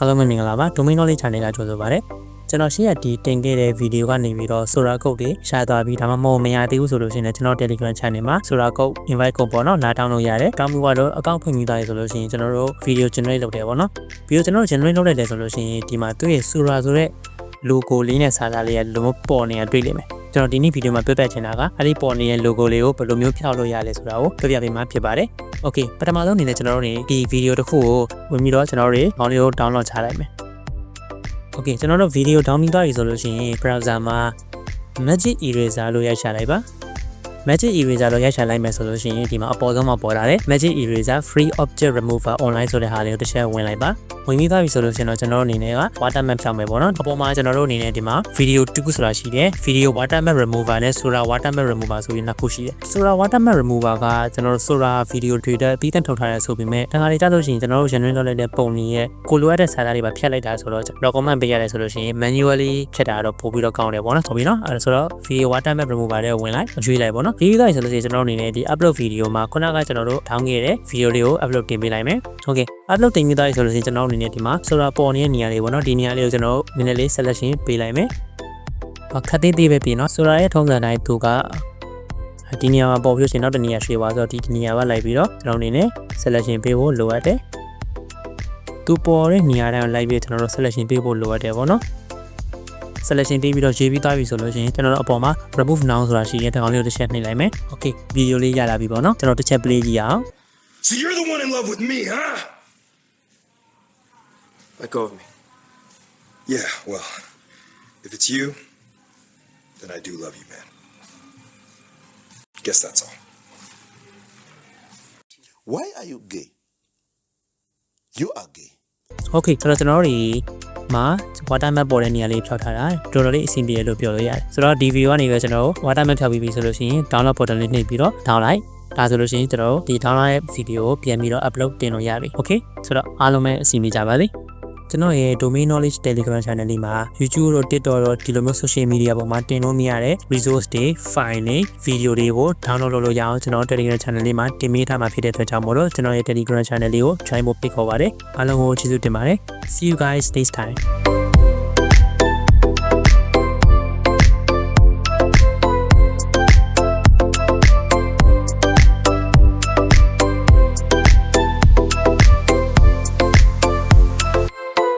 အားလုံးပဲမင်္ဂလာပါ domain knowledge channel ကကြိုဆိုပါရစေကျွန်တော်ရှေ့ရဒီတင်ခဲ့တဲ့ဗီဒီယိုကနေပြီးတော့ Sora code တွေရှာသွားပြီးဒါမှမဟုတ်မရသေးဘူးဆိုလို့ရှိရင်လည်းကျွန်တော် Telegram channel မှာ Sora code invite code ပေါ့နော်လာတောင်းလို့ရတယ်တောင်းပြီးတော့ account ဖွင့်ပြီးသားရဆိုလို့ရှိရင်ကျွန်တော်တို့ video generate လုပ်တယ်ပေါ့နော်ပြီးတော့ကျွန်တော်တို့ generate လုပ်လိုက်တယ်ဆိုလို့ရှိရင်ဒီမှာသူ့ရဲ့ Sora ဆိုတဲ့ logo လေးနဲ့စာသားလေးကလုံးဝပေါ်နေတာတွေ့လိမ့်မယ် ကျွန်တော်ဒီနေ့ဗီဒီယိုမှာပြပြချင်တာကအဲ့ဒီပေါ်နေတဲ့ logo လေးကိုဘယ်လိုမျိုးဖျောက်လို့ရလဲဆိုတာကိုပြပြပေးမှာဖြစ်ပါတယ် Okay ပထမဆုံးအနေနဲ့ကျွန်တော်တို့နေဒီဗီဒီယိုတစ်ခုကိုဝင်ပြီးတော့ကျွန်တော်တို့ခေါင်းလေးကို download ချလိုက်မယ် Okay ကျွန်တော်တို့ဗီဒီယို download သွားပြီဆိုလို့ရှိရင် browser မှာ Magic Eraser လို့ရိုက်ချလိုက်ပါ Magic Eraser လို့ရိုက်ချလိုက်မယ်ဆိုလို့ရှိရင်ဒီမှာအပေါ်ဆုံးမှာပေါ်လာတယ် Magic Eraser Free Object Remover Online ဆိုတဲ့ဟာလေးကိုတစ်ချက်ဝင်လိုက်ပါဝင်ပြီးသွားပြီဆိုလို့ရှိရင်တော့ကျွန်တော်တို့အနေနဲ့က watermark ဖြောင်းမယ်ပေါ့နော်အပေါ်မှာကျွန်တော်တို့အနေနဲ့ဒီမှာ video 2ခုဆိုတာရှိတယ် video watermark remover နဲ့ Sora watermark remover ဆိုပြီးနှစ်ခုရှိတယ် Sora watermark remover ကကျွန်တော်တို့ Sora video trader ပြီးတဲ့ထုတ်ထားတဲ့ဆိုပေမဲ့တခါလေကြာလို့ရှိရင်ကျွန်တော်တို့ generate လုပ်လိုက်တဲ့ပုံတွေရဲ့ကိုလိုအပ်တဲ့စာသားတွေပါဖြတ်လိုက်တာဆိုတော့ document ပေးရတယ်ဆိုလို့ရှိရင် manually ဖြတ်တာတော့ပို့ပြီးတော့ကောင်းတယ်ပေါ့နော်ဟုတ်ပြီနော်အဲဒါဆိုတော့ video watermark remover တဲ့ဝင်လိုက်ရွေးလိုက်ပေါ့နော်ဒီတိုင်းဆိုလို့ရှိရင်ကျွန်တော်တို့အနေနဲ့ဒီ upload video မှာခုနကကျွန်တော်တို့ down ခဲ့တဲ့ video တွေကို upload တင်ပေးလိုက်မယ် okay upload တင်ပြီးသားဆိုလို့ရှိရင်ကျွန်တော်တို့အနေနဲ့ဒီမှာ Sora ပေါ်နေတဲ့နေရာလေးပေါ့နော်ဒီနေရာလေးကိုကျွန်တော်တို့နည်းနည်းလေး selection ပေးလိုက်မယ်ခက်သေးသေးပဲပြင်နော် Sora ရဲ့ထုံးစံတိုင်းသူကဒီနေရာမှာပေါ်ပြီးရှင်နောက်တစ်နေရာရွှေ့သွားဆိုတော့ဒီနေရာကလိုက်ပြီးတော့ကျွန်တော်အနေနဲ့ selection ပေးဖို့လိုအပ်တယ်သူပေါ်တဲ့နေရာတိုင်းကိုလိုက်ပြီးကျွန်တော်တို့ selection ပေးဖို့လိုအပ်တယ်ပေါ့နော် selection ပေးပြီးတော့ရေးပြီးသားပြီဆိုလို့ရှိရင်ကျွန်တော်တို့အပေါ်မှာ remove now ဆိုတာရှိရင်တကောင်လေးကိုတစ်ချက်နှိပ်လိုက်မယ် okay ဗီဒီယိုလေးရလာပြီပေါ့နော်ကျွန်တော်တစ်ချက် play ကြည့်အောင် So you're the one in love with me, huh? Let go of me. Yeah, well, if it's you, then I do love you, man. Guess that's all. Why are you gay? You are gay. okay ဆိုတော့ကျွန်တော်တို့ဒီမှာ water map ပေါ်တဲ့နေရာလေးဖြောက်ထားတာတော်တော်လေးအဆင်ပြေတယ်လို့ပြောလို့ရတယ်ဆိုတော့ဒီ view ကနေပဲကျွန်တော်တို့ water map ဖြောက်ပြီးပြီဆိုလို့ရှိရင် download button လေးနှိပ်ပြီးတော့ download ဒါဆိုလို့ရှိရင်ကျွန်တော်တို့ဒီ download ရဲ့ video ကိုပြန်ပြီးတော့ upload တင်လို့ရပြီ okay ဆိုတော့အားလုံးပဲအဆင်ပြေကြပါစေကျွန်တော်ရဲ့ domain knowledge telegram channel လေးမှာ YouTube တို့ TikTok တို့ဒီလိုမျိုး social media ပေါ်မှာတင်လို့မရတဲ့ resource တွေ file တွေ video တွေကို download လုပ်လို့ရအောင်ကျွန်တော် telegram channel လေးမှာတင်ပေးထားမှာဖြစ်တဲ့အတွက်ကြောင့်မို့လို့ကျွန်တော်ရဲ့ telegram channel လေးကို join ဖို့ဖိတ်ခေါ်ပါတယ်အားလုံးကိုကျေးဇူးတင်ပါတယ် see you guys next time